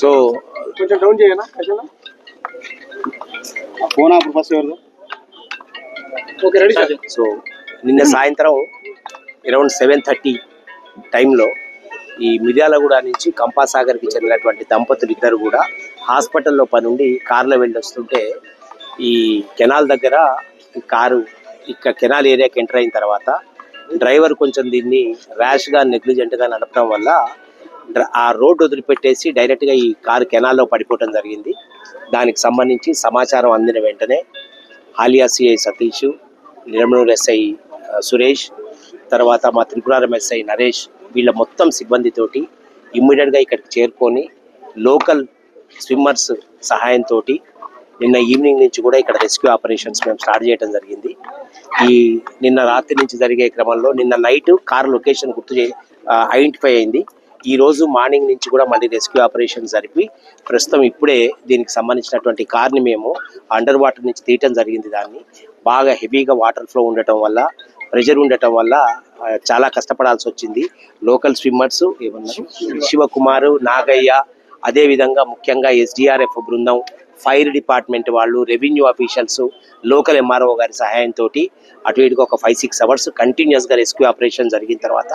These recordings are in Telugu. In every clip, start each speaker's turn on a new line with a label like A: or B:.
A: సో
B: కొంచెం డౌన్ చేయనా
C: ఫోన్ ఆఫర్ ఫస్ట్ ఎవరిదో.
B: ఓకే రెడీ సార్
A: సో నిన్న సాయంత్రం అరౌండ్ సెవెన్ థర్టీ టైంలో ఈ మిర్యాలగూడ నుంచి కంపాసాగర్కి చెందినటువంటి దంపతులు ఇద్దరు కూడా హాస్పిటల్లో పనుండి కారులో వెళ్ళి వస్తుంటే ఈ కెనాల్ దగ్గర ఈ కారు ఇక్కడ కెనాల్ ఏరియాకి ఎంటర్ అయిన తర్వాత డ్రైవర్ కొంచెం దీన్ని ర్యాష్గా నెగ్లిజెంట్గా నడపడం వల్ల డ్ర- ఆ రోడ్డు వదిలిపెట్టేసి డైరెక్ట్గా ఈ కారు కెనాల్లో పడిపోవడం జరిగింది. దానికి సంబంధించి సమాచారం అందిన వెంటనే ఆలియా సిఐ సతీష్ నిరమనూరు ఎస్ఐ సురేష్ తర్వాత మా త్రిపురారం ఎస్ఐ నరేష్ వీళ్ళ మొత్తం సిబ్బందితోటి ఇమ్మీడియట్గా ఇక్కడికి చేరుకొని లోకల్ స్విమ్మర్స్ సహాయంతో నిన్న ఈవినింగ్ నుంచి కూడా ఇక్కడ రెస్క్యూ ఆపరేషన్స్ మేము స్టార్ట్ చేయడం జరిగింది. ఈ నిన్న రాత్రి నుంచి జరిగే క్రమంలో నిన్న నైట్ కార్ లొకేషన్ గుర్తు ఐడెంటిఫై అయింది. ఈ రోజు మార్నింగ్ నుంచి కూడా మళ్ళీ రెస్క్యూ ఆపరేషన్ జరిపి ప్రస్తుతం ఇప్పుడే దీనికి సంబంధించినటువంటి కార్ని మేము అండర్ వాటర్ నుంచి తీయటం జరిగింది దాన్ని. బాగా హెవీగా వాటర్ ఫ్లో ఉండటం వల్ల ప్రెషర్ ఉండటం వల్ల చాలా కష్టపడాల్సి వచ్చింది. లోకల్ స్విమ్మర్స్ ఏమన్నారు? శివకుమారు నాగయ్య అదే విధంగా ముఖ్యంగా ఎస్డిఆర్ఎఫ్ బృందం ఫైర్ డిపార్ట్మెంట్ వాళ్ళు రెవెన్యూ ఆఫీషియల్స్ లోకల్ ఎంఆర్ఓ గారి సహాయంతో అటు ఇటుగా ఒక ఫైవ్ సిక్స్ అవర్స్ కంటిన్యూస్గా రెస్క్యూ ఆపరేషన్ జరిగిన తర్వాత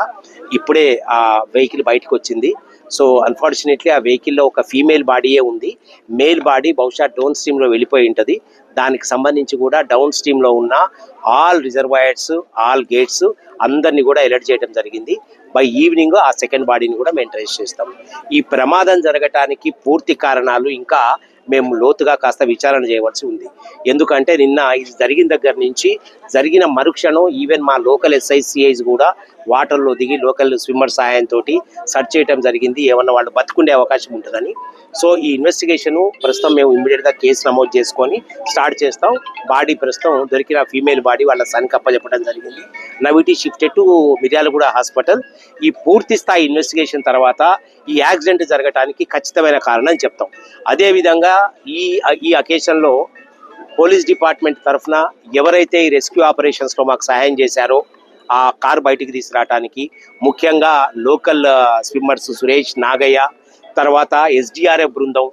A: ఇప్పుడే ఆ వెహికల్ బయటకు వచ్చింది. సో అన్ఫార్చునేట్లీ ఆ వెహికల్లో ఒక ఫీమేల్ బాడీయే ఉంది. మేల్ బాడీ బహుశా డౌన్ స్ట్రీమ్లో వెళ్ళిపోయి ఉంటుంది. దానికి సంబంధించి కూడా డౌన్ స్ట్రీమ్లో ఉన్న ఆల్ రిజర్వాయర్స్ ఆల్ గేట్స్ అందరినీ కూడా అలర్ట్ చేయడం జరిగింది. బై ఈవినింగ్ ఆ సెకండ్ బాడీని కూడా మేము ట్రేస్ చేస్తాం. ఈ ప్రమాదం జరగటానికి పూర్తి కారణాలు ఇంకా మేము లోతుగా కాస్త విచారణ చేయవలసి ఉంది. ఎందుకంటే నిన్న ఇది జరిగిన దగ్గర నుంచి జరిగిన మరుక్షణం ఈవెన్ మా లోకల్ ఎస్ఐసిఐస్ కూడా వాటర్లో దిగి లోకల్ స్విమ్మర్ సహాయంతో సర్చ్ చేయడం జరిగింది. ఏమన్నా వాళ్ళు బతుకుండే అవకాశం ఉంటుందని. సో ఈ ఇన్వెస్టిగేషన్ ప్రస్తుతం మేము ఇమ్మీడియట్గా కేసు నమోదు చేసుకొని స్టార్ట్ చేస్తాం. బాడీ ప్రస్తుతం దొరికిన ఫీమేల్ బాడీ వాళ్ళ సన్ అప్పచెప్పడం జరిగింది. నవిటీ షిఫ్టెడ్ టు మిర్యాలగూడ హాస్పిటల్. ఈ పూర్తి స్థాయి ఇన్వెస్టిగేషన్ తర్వాత ఈ యాక్సిడెంట్ జరగటానికి ఖచ్చితమైన కారణం చెప్తాం. అదేవిధంగా విధంగా ఈ ఈ అకేషన్లో పోలీస్ డిపార్ట్మెంట్ తరఫున ఎవరైతే ఈ రెస్క్యూ ఆపరేషన్స్లో మాకు సహాయం చేశారో ఆ కార్ బయటికి తీసుకురావడానికి ముఖ్యంగా లోకల్ స్విమ్మర్స్ సురేష్ నాగయ్య తర్వాత ఎస్డిఆర్ఎఫ్ బృందం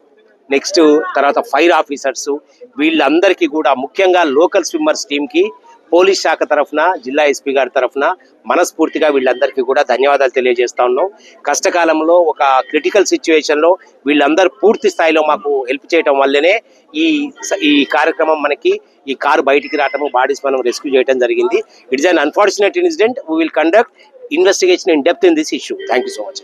A: నెక్స్ట్ తర్వాత ఫైర్ ఆఫీసర్స్ వీళ్ళందరికీ కూడా ముఖ్యంగా లోకల్ స్విమ్మర్స్ టీంకి పోలీస్ శాఖ తరఫున జిల్లా ఎస్పీ గారి తరఫున మనస్ఫూర్తిగా వీళ్ళందరికీ కూడా ధన్యవాదాలు తెలియజేస్తా ఉన్నాం కష్టకాలంలో ఒక క్రిటికల్ సిచ్యువేషన్లో వీళ్ళందరూ పూర్తి స్థాయిలో మాకు హెల్ప్ చేయడం వల్లనే ఈ ఈ కార్యక్రమం మనకి ఈ కారు బయటికి రావటము బాడీస్ మనం రెస్క్యూ చేయడం జరిగింది. It's un unfortunate incident we will conduct investigation in depth in this issue thank you so much